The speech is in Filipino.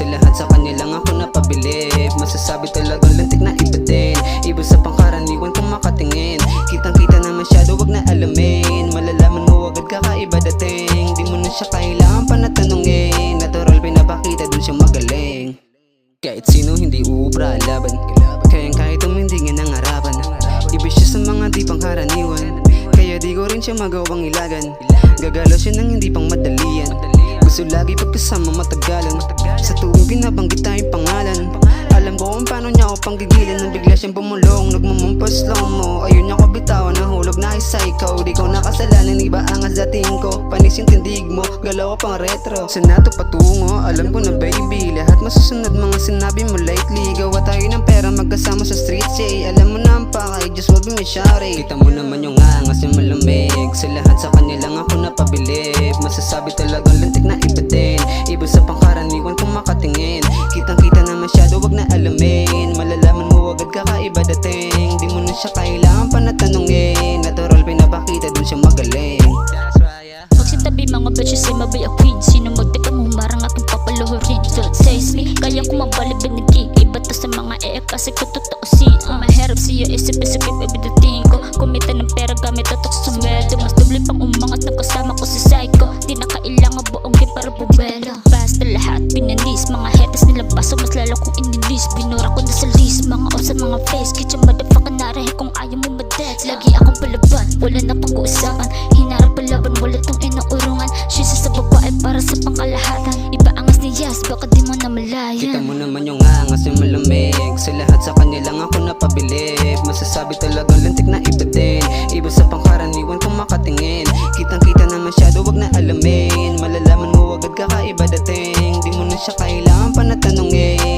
Sa lahat sa kanya lang ako napabilib. Masasabi talagang lantik na iba din. Iba sa pangkaraniwan kung makatingin. Kitang kita na masyado wag na alamin. Malalaman mo agad kakaiba dating. Di mo na siya kailangan pa natanungin. Natural pinapakita dun siya magaling. Kahit sino hindi uubra laban. Kayang kahit umindingin ang harapan Ibig siya sa mga di pangkaraniwan. Kaya di ko rin siya magawang ilagan. Gagalaw siya ng hindi pang madalian Gusto lagi pagkasama matagalan. Sa tuwing binabanggit tayong pangalan. Alam ko kung paano niya ako panggigilan. Nang bigla siyang bumulong Nagmumumpas slow mo Ayun niya ko bitawan Nahulog na ay psycho Di ko nakasalanan Iba ang dating ko. Panis yung tindig mo Galaw pang retro. Sa nato patungo Alam ko na baby. Lahat masusunod mga sinabi mo lately Gawa tayo ng pera magkasama sa street say Just wag me shawty. Kita mo naman yung angas yung malamig. Sa lahat sa kanya lang ako napabilib. Masasabi talagang lantik na iba din Iba sa pangkaraniwan kung makatingin. Kitang kita na masyado wag na alamin. Malalaman mo agad kakaiba dating. Di mo na siya kailangan pa natanungin. Natural pinapakita dun siya magaling? Magsitabi mga bitches ay mabay a queen. Sino magteka mo marang aking papaluhurin? Don't says me, kaya ko mabalib binigay Iba to sa mga ee kasi ko baso mas lalo kong inilis. Binura ko na sa list. Mga off sa mga face Kitcha motherfucker narahe kung ayaw mo madets Lagi akong palaban. Wala na pang uusapan Hinarap palaban Wala tong inaurungan. Shisa sa babae para sa pangkalahatan. Iba angas ni Yas. Baka di mo na malayan. Kita mo naman yung angas yung malamig. Sa lahat sa kanya lang ako napabilib Masasabi talagang lantik na iba din. Iba sa pangkaraniwan kung makatingin. Kitang kita na masyado wag na alamin. Malalaman mo agad kakaiba dating siya kailangan pa natanungin